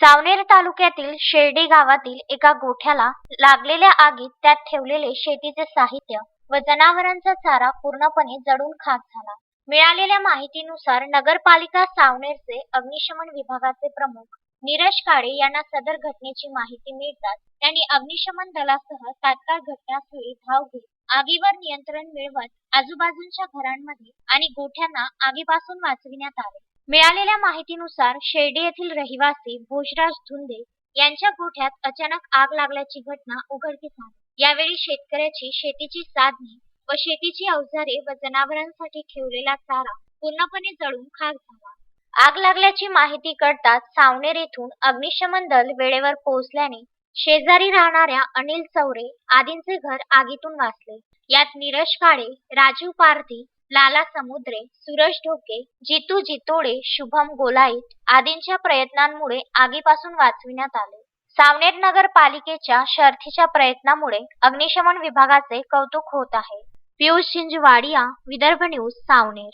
सावनेर तालुक्यातील शेर्डी गावातील एका गोठ्याला लागलेल्या आगीत त्यात ठेवलेले शेतीचे साहित्य व जनावरांचा चारा पूर्णपणे जडून खाक झाला. मिळालेल्या माहितीनुसार नगरपालिका सावनेरचे अग्निशमन विभागाचे प्रमुख नीरज काळे यांना सदर घटनेची माहिती मिळताच त्यांनी अग्निशमन दलासह तात्काळ घटनास्थळी धाव घेत आगीवर नियंत्रण मिळवत आजूबाजूच्या घरांमध्ये आणि गोठ्यांना आगीपासून वाचविण्यात आले. मिळालेल्या माहितीनुसार शेर्डी येथील रहिवासी भोजराज धुंदे यांच्या गोठ्यात अचानक आग लागल्याची घटना उघडकीस आली. यावेळी शेतकऱ्याची शेतीची साधने व शेतीची अवजारे व जनावरांसाठी ठेवलेला चारा पूर्णपणे जळून खाक झाला. आग लागल्याची माहिती कळताच सावनेर येथून अग्निशमन दल वेळेवर पोहोचल्याने शेजारी राहणाऱ्या अनिल चौरे आदींचे घर आगीतून वाचले. यात नीरज काळे राजीव पारधी लाला समुद्रे सुरज ढोके जितू जितोडे शुभम गोलाईत आदींच्या प्रयत्नांमुळे आगीपासून वाचविण्यात आले. सावनेर नगर पालिकेच्या शर्थीच्या प्रयत्नामुळे अग्निशमन विभागाचे कौतुक होत आहे. पियुष झिंजवाडिया विदर्भ न्यूज सावनेर.